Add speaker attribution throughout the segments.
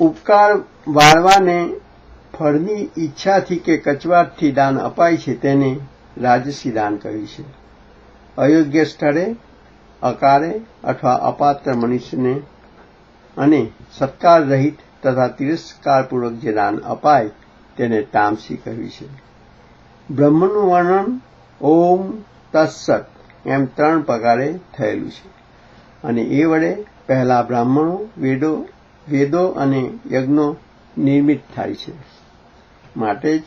Speaker 1: ઉપકાર વાળવાને ફળની ઈચ્છાથી કે કચવાટથી દાન અપાય છે તેને રાજસી દાન કહ્યું છે. અયોગ્ય સ્થળે, અકારે અથવા અપાત્ર મનુષ્યને અને સત્કાર રહિત તથા તિરસ્કારપૂર્વક જે દાન અપાય તેને તામસી કહ્યું છે. બ્રહ્મનું વર્ણન ઓમ તત્સત એમ ત્રણ પ્રકારે થયેલું છે. અને એ વડે પહેલા બ્રાહ્મણો, વેદો વેદો અને યજ્ઞો નિર્મિત થાય છે. માટે જ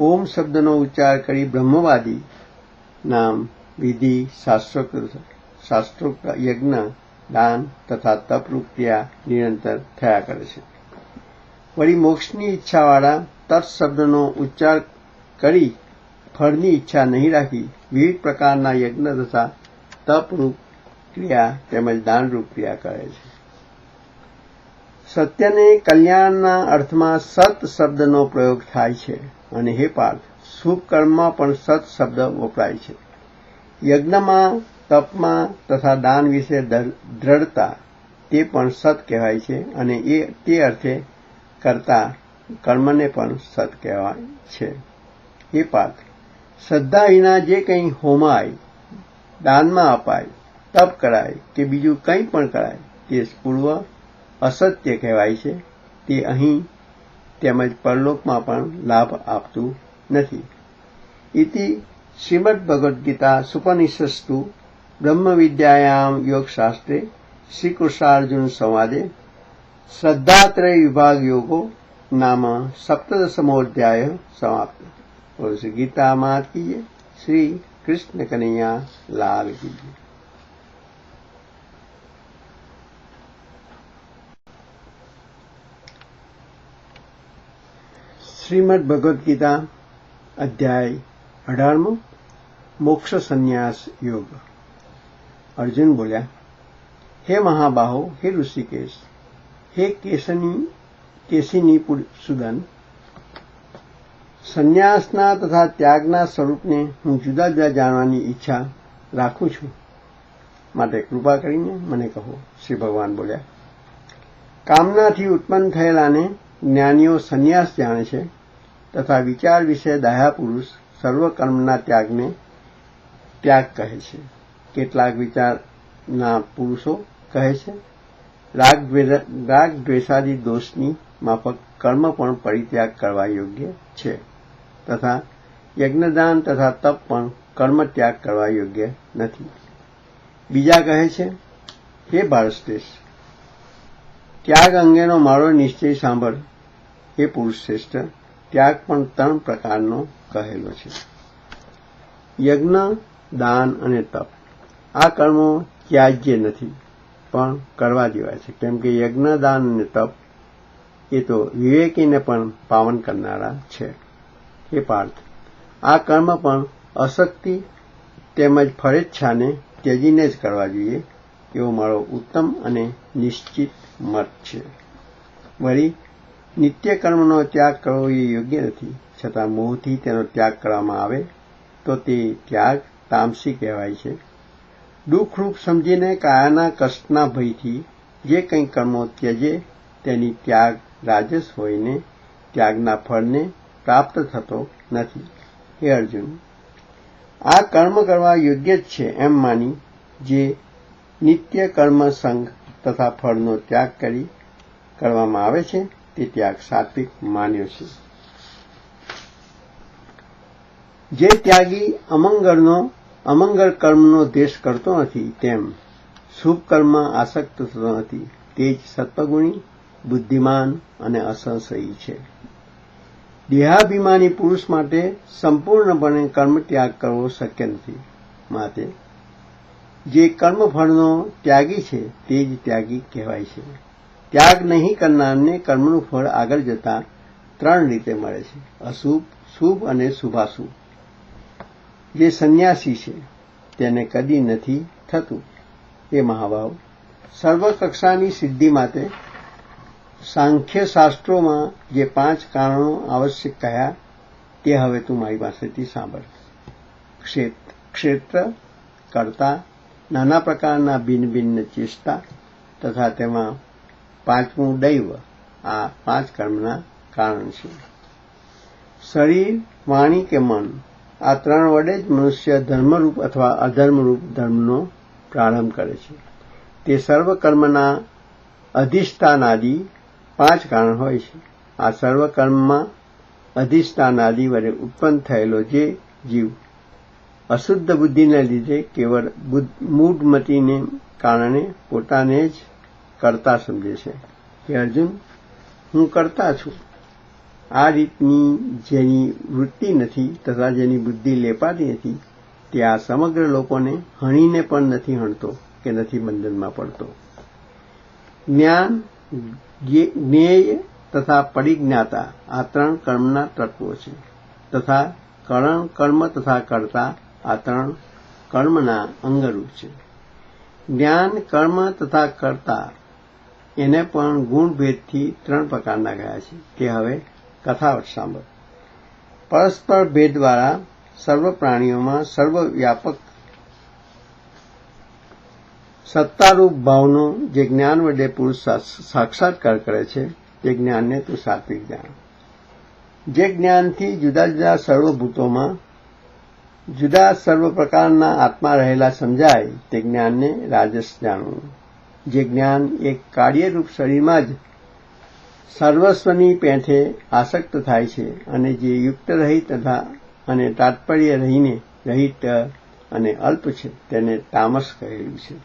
Speaker 1: ઓમ શબ્દનો ઉચ્ચાર કરી બ્રહ્મવાદી નામ વિધિ, શાસ્ત્રોક્ત શાસ્ત્રોક્ત યજ્ઞ, દાન તથા તપરૂપ ક્રિયા નિરંતર થયા કરે છે. વળી મોક્ષની ઈચ્છાવાળા તત્ શબ્દનો ઉચ્ચાર કરી ફળની ઈચ્છા નહીં રાખી વિવિધ પ્રકારના યજ્ઞ તથા તપરૂપ ક્રિયા તેમજ દાનરૂપ ક્રિયા કરે છે. સત્યને કલ્યાણના અર્થમાં સત શબ્દનો પ્રયોગ થાય છે. અને હે પાર્થ શુભ કર્મમાં પણ સત શબ્દ વપરાય છે. યજ્ઞમાં, તપમાં તથા દાન વિશે દ્રઢતા, તે પણ સત કહેવાય છે અને એ, તે અર્થે કરતા, કર્મને પણ સત કહેવાય છે. એ પાર્થ, શ્રદ્ધા વિના જે કંઈ હોમાય, દાનમાં અપાય, તપ કરાય કે બીજું કંઈ પણ કરાય, તે પૂર્વ અસત્ય કહેવાય છે. તે અહીં તેમજ પરલોકમાં પણ લાભ આપતું નથી. ઇતિ શ્રીમદ ભગવદ્ ગીતા સુપનિષસ્તુ બ્રહ્મ વિદ્યાયામ યોગશાસ્ત્રે શ્રીકૃષ્ણાર્જુન સંવાદે શ્રદ્ધાત્રય વિભાગ યોગો નામ સપ્તદશમોધ્યાય સમાપ્ત. બોલો શ્રી ગીતા માત કીજે શ્રી કૃષ્ણ કનૈયા લાલ કીજે શ્રીમદ ભગવદ્ ગીતા અધ્યાય અઢારમો મોક્ષ સંન્યાસ યોગ. અર્જુન બોલ્યા, હે મહાબાહો, હે ઋષિકેશ, હે કેશની, કેશીની સુદન, સંન્યાસના તથા ત્યાગના સ્વરૂપને હું જુદા જુદા જાણવાની ઈચ્છા રાખું છું. માટે કૃપા કરીને મને કહો. શ્રી ભગવાન બોલ્યા, કામનાથી ઉત્પન્ન થયેલાને જ્ઞાનીઓ સંન્યાસ જાણે છે. તથા વિચાર વિશે દયા પુરુષ સર્વ કર્મના ત્યાગને ત્યાગ કહે છે. કેટલાક વિચારના પુરુષો કહે છે, રાગ દ્વેષાદી દોષની માફક કર્મ પણ પરિત્યાગ કરવા યોગ્ય છે. તથા યજ્ઞદાન તથા તપ પણ કર્મ ત્યાગ કરવા યોગ્ય નથી. બીજા કહે છે, હે ભારતશ્રેષ્ઠ ત્યાગ અંગેનો મારો નિશ્ચય સાંભળ. હે પુરુષ શ્રેષ્ઠ ત્યાગ પણ ત્રણ પ્રકારનો કહેલો છે. યજ્ઞ, દાન અને તપ. આ કર્મો ત્યાજ્ય નથી, પણ કરવા જેવા છે. કેમ કે યજ્ઞ, દાન અને તપ એ તો વિવેકીને પણ પાવન કરનારા છે. એ પાર્થ, આ કર્મ પણ અશક્તિ તેમજ ફરેચ્છાને ત્યજીને જ કરવા જોઈએ. એવો મારો ઉત્તમ અને નિશ્ચિત મત છે. વળી નિત્ય કર્મનો ત્યાગ કરવો એ યોગ્ય નથી. છતાં મોહથી તેનો ત્યાગ કરવામાં આવે, તો તે ત્યાગ તામસી કહેવાય છે. દુઃખરૂપ સમજીને કાયાના કષ્ટના ભયથી જે કંઈ કર્મો ત્યજે, તેની ત્યાગ રાજસ હોઈને ત્યાગના ફળને પ્રાપ્ત થતો નથી. હે અર્જુન, આ કર્મ કરવા યોગ્ય જ છે એમ માની, જે નિત્ય કર્મ સંઘ તથા ફળનો ત્યાગ કરી કરવામાં આવે છે. તે ત્યાગ, સાત્વિક માન્યો છે. જે ત્યાગી અમંગળનો, અમંગળ કર્મનો દેશ કરતો નથી, તેમ શુભ કર્મ આસક્ત થતો નથી. તે જ સત્વગુણી, બુદ્ધિમાન અને અસંશયી છે. દેહાભિમાની પુરુષ માટે સંપૂર્ણપણે કર્મ ત્યાગ કરવો શક્ય નથી. માટે જે કર્મફળનો ત્યાગી છે, તે જ ત્યાગી કહેવાય છે. ત્યાગ નહીં કરનારને કર્મનું ફળ આગળ જતા ત્રણ રીતે મળે છે. અશુભ, શુભ અને શુભાશુભ. જે સંન્યાસી છે, તેને કદી નથી થતું. એ મહાભાવ. સર્વકક્ષાની સિદ્ધિ માટે સાંખ્ય શાસ્ત્રોમાં જે પાંચ કારણો આવશ્યક કહ્યા, તે હવે તું મારી પાસેથી સાંભળ. ક્ષેત્ર, કરતા, નાના પ્રકારના ભિન્ન ભિન્ન ચેષ્ટા તથા તેમાં પાંચમું દૈવ. આ પાંચ કર્મના કારણ છે. શરીર, વાણી કે મન. આ ત્રણ વડે જ મનુષ્ય ધર્મરૂપ અથવા અધર્મરૂપ ધર્મનો પ્રારંભ કરે છે. તે સર્વ કર્મના અધિષ્ઠાનાદિ પાંચ કારણ હોય છે. આ સર્વ કર્મમાં અધિષ્ઠાનાદિ વડે ઉત્પન્ન થયેલો જે જીવ અશુદ્ધ બુદ્ધિને લીધે કેવળ મૂઢમતીને કારણે પોતાને જ કરતા સમજે છે કે અર્જુન, હું કરતા છું. આ રીતની જેની વૃત્તિ નથી તથા જેની બુદ્ધિ લેપાતી નથી, તે આ સમગ્ર લોકોને હણીને પણ નથી હણતો કે નથી બંધનમાં પડતો. જ્ઞાન જ્ઞેય તથા પરિજ્ઞાતા આ ત્રણ કર્મના તત્વો છે. તથા કરણ, કર્મ તથા કર્તા આ ત્રણ કર્મના અંગરૂપ છે. જ્ઞાન, કર્મ તથા કર્તા એને પણ ગુણભેદથી ત્રણ પ્રકારના ગયા છે. તે હવે કથાવત સાંભળ. પરસ્પર ભેદ દ્વારા સર્વ પ્રાણીઓમાં સર્વવ્યાપક સત્તારૂપ ભાવનો જે જ્ઞાન વડે પુરુષ સાક્ષાત્કાર કરે છે, તે જ્ઞાનને તું સાત્વિક જાણ. જે જ્ઞાનથી જુદા જુદા સર્વભૂતોમાં જુદા સર્વ પ્રકારના આત્મા રહેલા સમજાય, તે જ્ઞાનને રાજસ જાણવું. જે જ્ઞાન એક કાર્યરૂપ શરીરમાં જ સર્વસ્વની પેઠે આસક્ત થાય છે અને જે યુક્ત રહિત તથા અને તાત્પર્ય રહીને રહિત અને અલ્પ છે, તેને તામસ કહેલું છે.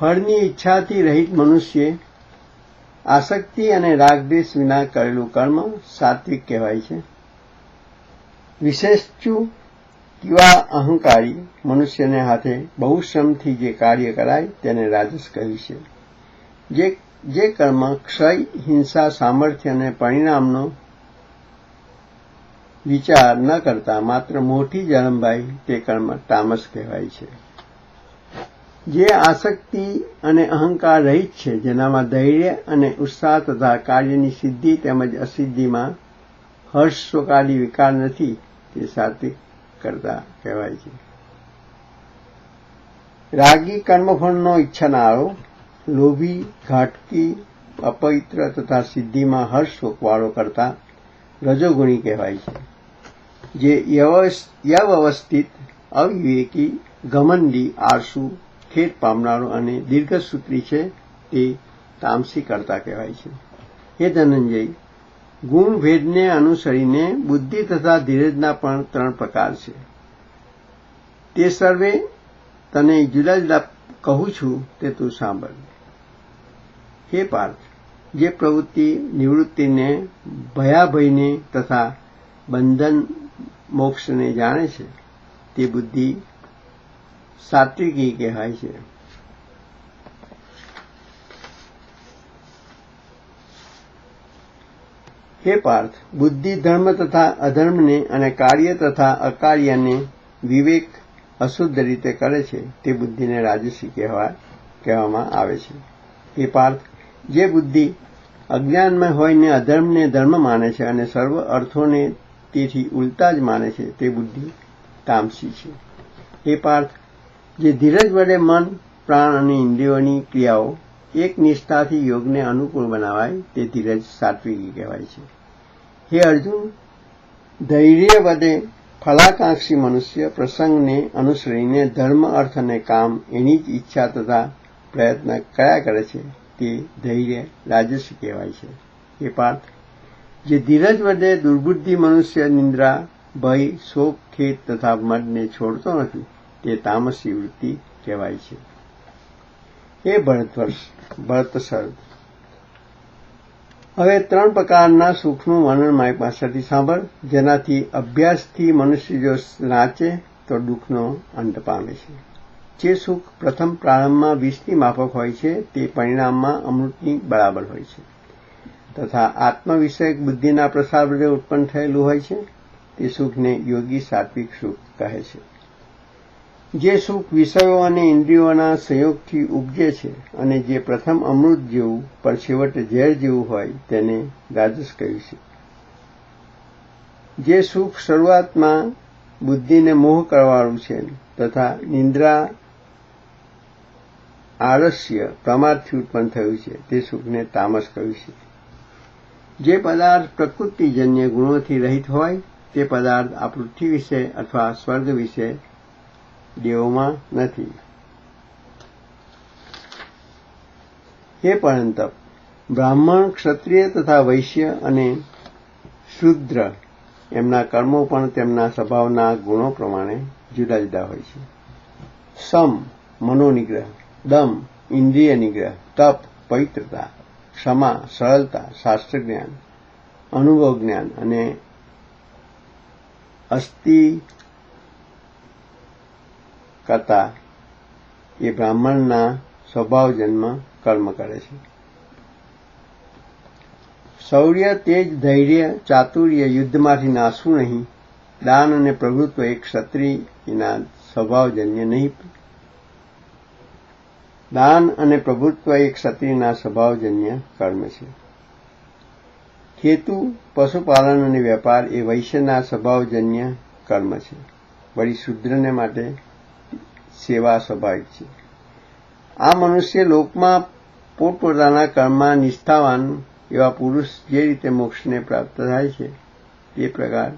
Speaker 1: ફળની ઈચ્છાથી રહિત મનુષ્ય આસક્તિ અને રાગદેશ વિના કરેલું કર્મ સાત્વિક કહેવાય છે. વિશેષચુ કેવા અહંકારી મનુષ્યને હાથે બહુ શ્રમથી જે કાર્ય કરાય તેને રાજસ કહી છે. જે જે કર્મ ક્ષય, હિંસા, સામર્થ્ય અને પરિણામનો વિચાર ન કરતા માત્ર મોટી જળંબાઈ તે કર્મ તામસ કહેવાય છે. જે આસક્તિ અને અહંકાર રહિત છે, જેનામાં ધૈર્ય અને ઉત્સાહ તથા કાર્યની સિદ્ધિ તેમજ અસિદ્ધિમાં હર્ષ સ્વકારી વિકાર નથી, તે સાત્વિક કરતા કહેવાય છે. રાગી કર્મફળનો ઈચ્છનારો લોભી, ઘાટકી, અપવિત્ર તથા સિદ્ધિમાં હર્ષ શોકવાળો કરતા રજોગુણી કહેવાય છે. જે યવ્યવસ્થિત અવિવેકી, ઘમંડી, આળસુ ખેત પામનારો અને દીર્ઘસૂત્રી છે તે તામસી કરતા કહેવાય છે. હે ધનંજય ગુણ ભેદને અનુસરીને બુદ્ધિ તથા ધીરજના પણ ત્રણ પ્રકાર છે. તે સર્વે તને જુદા જુદા કહું છું તે તું સાંભળ. હે પાર્થ, જે પ્રવૃત્તિ નિવૃત્તિને, ભયાભયને તથા બંધન મોક્ષને જાણે છે, તે બુદ્ધિ સાત્વિકી કહેવાય છે. હે પાર્થ, બુદ્ધિ, ધર્મ તથા અધર્મને અને કાર્ય તથા અકાર્યને વિવેક અશુદ્ધ રીતે કરે છે, તે બુદ્ધિને રાજસી કહેવા, કહેવામાં આવે છે. હે પાર્થ, જે બુદ્ધિ અજ્ઞાનમાં હોઈને અધર્મને ધર્મ માને છે અને સર્વ અર્થોને તેથી ઉલટા જ માને છે, તે બુદ્ધિ તામસી છે. હે પાર્થ, જે ધીરજ વડે મન, પ્રાણ અને ઇન્દ્રિયોની ક્રિયાઓ એક નિષ્ઠાથી યોગને અનુકૂળ બનાવાય, તે ધીરજ સાત્વિકી કહેવાય છે. હે અર્જુન, ધૈર્ય વધે ફલાકાંક્ષી મનુષ્ય પ્રસંગને અનુસરીને ધર્મ, અર્થ અને કામ એની જ ઈચ્છા તથા પ્રયત્ન કયા કરે છે તે ધૈર્ય રાજસ કહેવાય છે. એ પાર્થ, જે ધીરજ વધે દુર્બુદ્ધિ મનુષ્ય નિંદ્રા, ભય, શોક ખેત તથા મદને છોડતો નથી, તે તામસી વૃત્તિ કહેવાય છે. એ ભરતવર્ષ ભરતસર હવે ત્રણ પ્રકારના સુખનું વર્ણન મારી પાસેથી સાંભળ. જેનાથી અભ્યાસથી મનુષ્ય જો નાચે, તો દુઃખનો અંત પામે છે. જે સુખ પ્રથમ પ્રારંભમાં વીસની માફક હોય છે, તે પરિણામમાં અમૃતની બરાબર હોય છે. તથા આત્મવિષયક બુદ્ધિના પ્રસાર વડે ઉત્પન્ન થયેલું હોય છે, તે સુખને યોગી સાત્વિક સુખ કહે છે. જે સુખ વિષયો અને ઇન્દ્રિયોના સંયોગથી ઉપજે છે અને જે પ્રથમ અમૃત જેવું, પણ છેવટે ઝેર જેવું હોય તેને રાજસ કહ્યું જે સુખ શરૂઆતમાં બુદ્ધિને મોહ કરવાળું છે તથા નિંદ્રા આળસ્ય પ્રમાદથી ઉત્પન્ન થયું છે, તે સુખને તામસ કહ્યું છે. જે પદાર્થ પ્રકૃતિજન્ય ગુણોથી રહિત હોય, તે પદાર્થ આ પૃથ્વી વિશે અથવા સ્વર્ગ વિશે દેવોમાં નથી. હે પરંતપ બ્રાહ્મણ, ક્ષત્રિય તથા વૈશ્ય અને શુદ્ર એમના કર્મો પણ તેમના સ્વભાવના ગુણો પ્રમાણે જુદા જુદા હોય છે. સમ, મનોનિગ્રહ, દમ, ઇન્દ્રિય નિગ્રહ, તપ, પવિત્રતા, ક્ષમા, સરળતા, શાસ્ત્ર જ્ઞાન, અનુભવ જ્ઞાન અને અસ્થિ કરતા એ બ્રાહ્મણના સ્વભાવ જન્મ કર્મ કરે છે. શૌર્ય, તેજ, ધૈર્ય, ચાતુર્ય યુદ્ધમાંથી નાસવું નહીં. દાન અને પ્રભુત્વ એક ક્ષત્રિયના સ્વભાવજન્ય નહીં. દાન અને પ્રભુત્વ એ ક્ષત્રિયના સ્વભાવજન્ય કર્મ છે. ખેતુ, પશુપાલન અને વેપાર એ વૈશ્યના સ્વભાવજન્ય કર્મ છે. વળી શુદ્રને માટે સેવા સ્વાભાવિક છે. આ મનુષ્ય લોકમાં પોતપોતાના કર્મમાં નિષ્ઠાવાન એવા પુરુષ જે રીતે મોક્ષને પ્રાપ્ત થાય છે, તે પ્રકાર